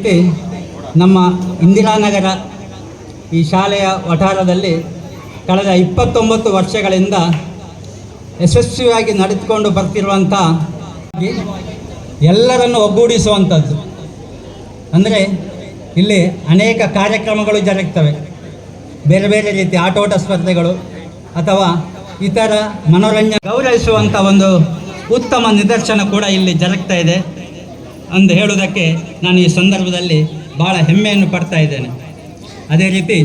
ರೀತಿ ನಮ್ಮ ಇಂದಿರಾನಗರ ಈ ಶಾಲೆಯ ವಠಾರದಲ್ಲಿ ಕಳೆದ ಇಪ್ಪತ್ತೊಂಬತ್ತು ವರ್ಷಗಳಿಂದ ಯಶಸ್ವಿಯಾಗಿ ನಡೆದುಕೊಂಡು ಬರ್ತಿರುವಂಥ ಎಲ್ಲರನ್ನು ಒಗ್ಗೂಡಿಸುವಂಥದ್ದು. ಅಂದರೆ ಇಲ್ಲಿ ಅನೇಕ ಕಾರ್ಯಕ್ರಮಗಳು ಜರುಗ್ತವೆ. ಬೇರೆ ಬೇರೆ ರೀತಿ ಆಟೋಟ ಸ್ಪರ್ಧೆಗಳು ಅಥವಾ ಇತರ ಮನೋರಂಜನೆ ಗೌರವಿಸುವಂಥ ಒಂದು ಉತ್ತಮ ನಿದರ್ಶನ ಕೂಡ ಇಲ್ಲಿ ಜರುಗ್ತಾ ಇದೆ. ಎಂದು ಹೇಳುವುದಕ್ಕೆ ನಾನು ಈ ಸಂದರ್ಭದಲ್ಲಿ ಬಹಳ ಹೆಮ್ಮೆಯನ್ನು ಪಡ್ತಾ ಇದ್ದೇನೆ. ಅದೇ ರೀತಿ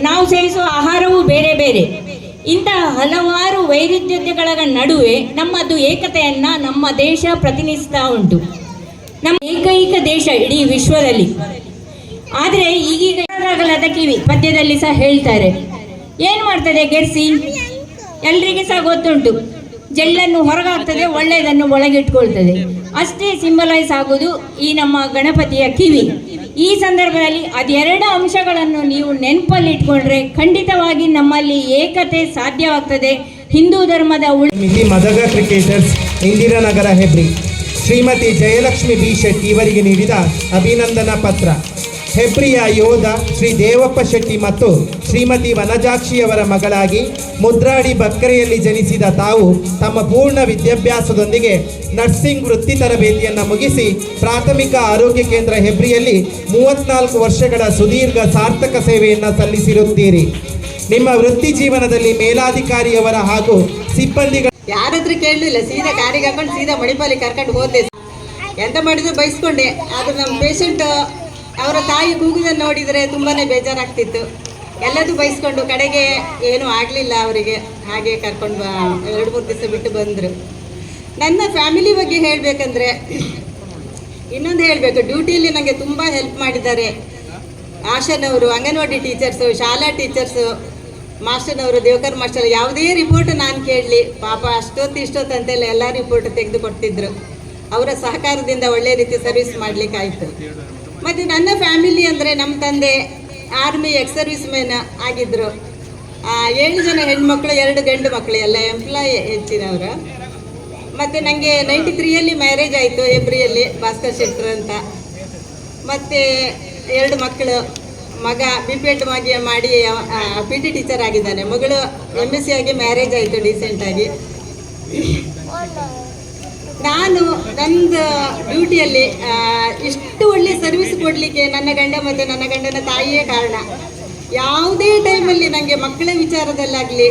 ನಾವು ಸೇವಿಸುವ ಆಹಾರವೂ ಬೇರೆ ಬೇರೆ. ಇಂತಹ ಹಲವಾರು ವೈರುಧ್ಯತೆಗಳ ನಡುವೆ ನಮ್ಮದು ಏಕತೆಯನ್ನ ನಮ್ಮ ದೇಶ ಪ್ರತಿನಿಧಿಸ್ತಾ ಉಂಟು. ನಮ್ಮ ಏಕೈಕ ದೇಶ ಇಡೀ ವಿಶ್ವದಲ್ಲಿ. ಆದರೆ ಈಗೀಗ ಕಿವಿ ಪದ್ಯದಲ್ಲಿ ಸಹ ಹೇಳ್ತಾರೆ. ಏನು ಮಾಡ್ತದೆ ಗೆರ್ಸಿ? ಎಲ್ರಿಗೆ ಸಹ ಗೊತ್ತುಂಟು. ಜೆಲ್ಲನ್ನು ಹೊರಗಾಗ್ತದೆ ಒಳ್ಳೆಯದನ್ನು ಒಳಗಿಟ್ಕೊಳ್ತದೆ. ಅಷ್ಟೇ ಸಿಂಬಲೈಸ್ ಆಗುವುದು ಈ ನಮ್ಮ ಗಣಪತಿಯ ಕಿವಿ. ಈ ಸಂದರ್ಭದಲ್ಲಿ ಅದೆರಡು ಅಂಶಗಳನ್ನು ನೀವು ನೆನಪಲ್ಲಿ ಇಟ್ಕೊಂಡ್ರೆ ಖಂಡಿತವಾಗಿ ನಮ್ಮಲ್ಲಿ ಏಕತೆ ಸಾಧ್ಯವಾಗ್ತದೆ. ಹಿಂದೂ ಧರ್ಮದ ಮದಗ ಕ್ರಿಕೆಟರ್ಸ್, ಇಂದಿರಾನಗರ ಹೆಬ್ರಿ. ಶ್ರೀಮತಿ ಜಯಲಕ್ಷ್ಮಿ ಬಿ ಶೆಟ್ಟಿ ಇವರಿಗೆ ನೀಡಿದ ಅಭಿನಂದನಾ ಪತ್ರ. ಹೆಬ್ರಿಯ ಯೋಧ ಶ್ರೀ ದೇವಪ್ಪ ಶೆಟ್ಟಿ ಮತ್ತು ಶ್ರೀಮತಿ ವನಜಾಕ್ಷಿಯವರ ಮಗಳಾಗಿ ಮುದ್ರಾಡಿ ಬಕ್ಕರೆಯಲ್ಲಿ ಜನಿಸಿದ ತಾವು ತಮ್ಮ ಪೂರ್ಣ ವಿದ್ಯಾಭ್ಯಾಸದೊಂದಿಗೆ ನರ್ಸಿಂಗ್ ವೃತ್ತಿ ತರಬೇತಿಯನ್ನು ಮುಗಿಸಿ ಪ್ರಾಥಮಿಕ ಆರೋಗ್ಯ ಕೇಂದ್ರ ಹೆಬ್ರಿಯಲ್ಲಿ ಮೂವತ್ನಾಲ್ಕು ವರ್ಷಗಳ ಸುದೀರ್ಘ ಸಾರ್ಥಕ ಸೇವೆಯನ್ನು ಸಲ್ಲಿಸಿರುತ್ತೀರಿ. ನಿಮ್ಮ ವೃತ್ತಿ ಜೀವನದಲ್ಲಿ ಮೇಲಾಧಿಕಾರಿಯವರ ಹಾಗೂ ಸಿಬ್ಬಂದಿಗಳ ಯಾರಾದ್ರೂ ಕೇಳಲಿಲ್ಲ, ಸೀದಾ ಕಾರಿಗೆ ಹಾಕೊಂಡು ಸೀದಾ ಮಣಿಪಾಲಿ ಕರ್ಕೊಂಡು ಹೋದೆ ಎಂತ ಮಾಡಿದ್ರು ಬೈಸ್ಕೊಂಡೆ, ಆದ್ರೆ ನಮ್ಮ ಪೇಷಂಟ್ ಅವರ ತಾಯಿ ಕೂಗುದನ್ನು ನೋಡಿದರೆ ತುಂಬಾ ಬೇಜಾರಾಗ್ತಿತ್ತು. ಎಲ್ಲದೂ ಬಯಸ್ಕೊಂಡು ಕಡೆಗೆ ಏನೂ ಆಗಲಿಲ್ಲ ಅವರಿಗೆ. ಹಾಗೆ ಕರ್ಕೊಂಡು ಬಾ, ಎರಡು ಮೂರು ದಿವಸ ಬಿಟ್ಟು ಬಂದರು. ನನ್ನ ಫ್ಯಾಮಿಲಿ ಬಗ್ಗೆ ಹೇಳಬೇಕಂದ್ರೆ, ಇನ್ನೊಂದು ಹೇಳಬೇಕು. ಡ್ಯೂಟಿಯಲ್ಲಿ ನನಗೆ ತುಂಬ ಹೆಲ್ಪ್ ಮಾಡಿದ್ದಾರೆ. ಆಶನವರು, ಅಂಗನವಾಡಿ ಟೀಚರ್ಸು, ಶಾಲಾ ಟೀಚರ್ಸು, ಮಾಸ್ಟರ್ನವರು, ದೇವಕರ್ ಮಾಸ್ಟರ್, ಯಾವುದೇ ರಿಪೋರ್ಟ್ ನಾನು ಕೇಳಲಿ. ಪಾಪ ಅಷ್ಟೊತ್ತು ಇಷ್ಟೊತ್ತು ಅಂತೆಲ್ಲ ಎಲ್ಲ ರಿಪೋರ್ಟ್ ತೆಗೆದುಕೊಡ್ತಿದ್ರು. ಅವರ ಸಹಕಾರದಿಂದ ಒಳ್ಳೆ ರೀತಿ ಸರ್ವಿಸ್ ಮಾಡಲಿಕ್ಕಾಯಿತು. ಮತ್ತು ನನ್ನ ಫ್ಯಾಮಿಲಿ ಅಂದರೆ ನಮ್ಮ ತಂದೆ ಆರ್ಮಿ ಎಕ್ಸ್ ಸರ್ವಿಸ್ ಮೆನ್ ಆಗಿದ್ದರು ಏಳು ಜನ ಹೆಣ್ಮಕ್ಳು, ಎರಡು ಗಂಡು ಮಕ್ಕಳು ಎಲ್ಲ ಎಂಪ್ಲಾಯ್ ಹೆಚ್ಚಿನವರು. ಮತ್ತು ನನಗೆ ನೈಂಟಿ ತ್ರೀಯಲ್ಲಿ ಮ್ಯಾರೇಜ್ ಆಯಿತು ಎಬ್ರಿಯಲ್ಲಿ ಭಾಸ್ಕರ್ ಶೆಟ್ಟರ್ ಅಂತ. ಮತ್ತು ಎರಡು ಮಕ್ಕಳು ಮಗ ಬಿ ಪಿ ಎಡ್ ಮಾಡಿ ಮಾಡಿ ಪಿ ಟಿ ಟೀಚರ್ ಆಗಿದ್ದಾನೆ. ಮಗಳು ಎಂ ಎಸ್ ಸಿ ಆಗಿ ಮ್ಯಾರೇಜ್ ಆಯಿತು ಡೀಸೆಂಟಾಗಿ ನಾನು ನಂದು ಡ್ಯೂಟಿಯಲ್ಲಿ ಇಷ್ಟು ಒಳ್ಳೆ ಸರ್ವಿಸ್ ಕೊಡಲಿಕ್ಕೆ ನನ್ನ ಗಂಡ ಮತ್ತು ನನ್ನ ಗಂಡನ ತಾಯಿಯೇ ಕಾರಣ. ಯಾವುದೇ ಟೈಮಲ್ಲಿ ನನಗೆ ಮಕ್ಕಳ ವಿಚಾರದಲ್ಲಾಗಲಿ,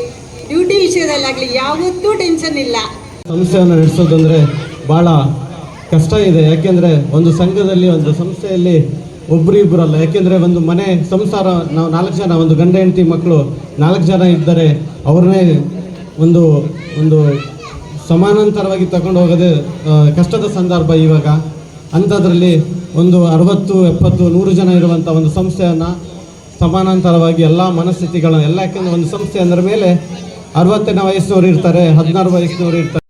ಡ್ಯೂಟಿ ವಿಷಯದಲ್ಲಾಗಲಿ ಯಾವತ್ತೂ ಟೆನ್ಷನ್ ಇಲ್ಲ. ಸಂಸ್ಥೆಯನ್ನು ನಡೆಸೋದಂದರೆ ಭಾಳ ಕಷ್ಟ ಇದೆ. ಯಾಕೆಂದರೆ ಒಂದು ಸಂಘದಲ್ಲಿ, ಒಂದು ಸಂಸ್ಥೆಯಲ್ಲಿ ಒಬ್ಬರು ಇಬ್ಬರಲ್ಲ ಯಾಕೆಂದರೆ ಒಂದು ಮನೆ ಸಂಸಾರ, ನಾವು ನಾಲ್ಕು ಜನ, ಒಂದು ಗಂಡ ಹೆಂಡತಿ ಮಕ್ಕಳು ನಾಲ್ಕು ಜನ ಇದ್ದರೆ ಅವ್ರನ್ನೇ ಒಂದು ಒಂದು ಸಮಾನಾಂತರವಾಗಿ ತಗೊಂಡು ಹೋಗೋದು ಕಷ್ಟದ ಸಂದರ್ಭ ಇವಾಗ. ಅಂಥದ್ರಲ್ಲಿ ಒಂದು ಅರವತ್ತು, ಎಪ್ಪತ್ತು, ನೂರು ಜನ ಇರುವಂಥ ಒಂದು ಸಂಸ್ಥೆಯನ್ನು ಸಮಾನಾಂತರವಾಗಿ ಎಲ್ಲ ಮನಸ್ಥಿತಿಗಳನ್ನ, ಎಲ್ಲ ಯಾಕೆಂದರೆ ಒಂದು ಸಂಸ್ಥೆ ಅಂದ್ರ ಮೇಲೆ ಅರವತ್ತನೇ ವಯಸ್ಸಿನವ್ರು ಇರ್ತಾರೆ, ಹದಿನಾರು ವಯಸ್ಸಿನವರು ಇರ್ತಾರೆ.